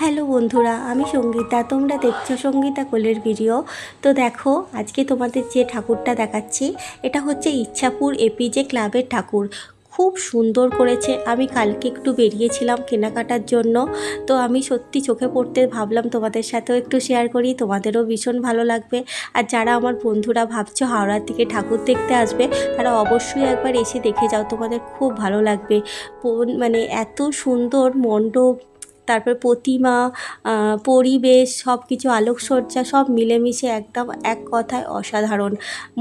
Hello বন্ধুরা, আমি সঙ্গীতা। তোমরা দেখছ সঙ্গীতা কোলের ভিডিও। তো দেখো, আজকে তোমাদের যে ঠাকুরটা দেখাচ্ছি, এটা হচ্ছে ইচ্ছাপুর এপিজে ক্লাবের ঠাকুর। খুব সুন্দর করেছে। আমি কালকে একটু বেরিয়েছিলাম কেনাকাটার জন্য। তো আমি সত্যি চোখে পড়তে ভাবলাম তোমাদের সাথেও একটু শেয়ার করি, তোমাদেরও ভীষণ ভালো লাগবে। আর যারা আমার বন্ধুরা ভাবছ হাওড়ার থেকে ঠাকুর দেখতে আসবে, তারা অবশ্যই একবার এসে দেখে যাও, তোমাদের খুব ভালো লাগবে। মানে এত সুন্দর মণ্ডপ তারপর প্রতিমা পরিবেশ সব কিছু আলোকসজ্জা, সব মিলেমিশে একদম এক কথায় অসাধারণ।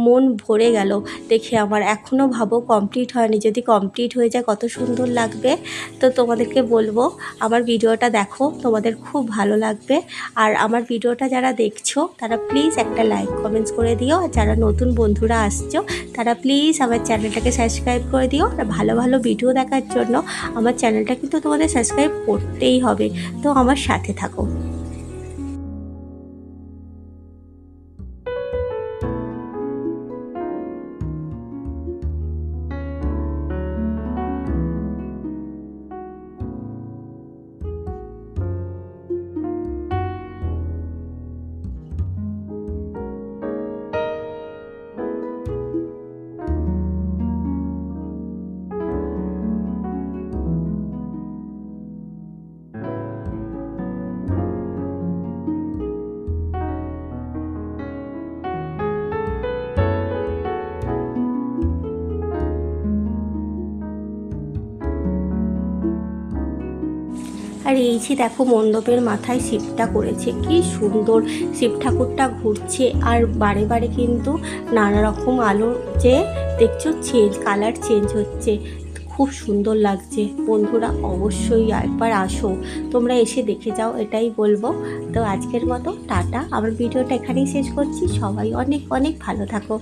মন ভরে গেল। দেখে আমার এখনও ভাবো কমপ্লিট হয়নি। যদি কমপ্লিট হয়ে যায়, কত সুন্দর লাগবে। তো তোমাদেরকে বলব, আমার ভিডিওটা দেখো, তোমাদের খুব ভালো লাগবে। আর আমার ভিডিওটা যারা দেখছ, তারা প্লিজ একটা লাইক কমেন্টস করে দিও। আর যারা নতুন বন্ধুরা আসছো, তারা প্লিজ আমার চ্যানেলটাকে সাবস্ক্রাইব করে দিও। আর ভালো ভালো ভিডিও দেখার জন্য আমার চ্যানেলটা কিন্তু তোমাদের সাবস্ক্রাইব করতেই হবে। তো আমার সাথে থাকো। আর এই যে দেখো মণ্ডপের মাথায় শিবটা করেছে, কি সুন্দর। শিব ঠাকুরটা ঘুরছে আর বারে বারে কিন্তু নানা রকম আলো যে দেখছ চেঞ্জ কালার চেঞ্জ হচ্ছে। খুব সুন্দর লাগছে। বন্ধুরা অবশ্যই একবার আসো। তোমরা এসে দেখে যাও, এটাই বলব। তো আজকের মতো টাটা। আমার ভিডিওটা এখানেই শেষ করছি। সবাই অনেক অনেক ভালো থাকো।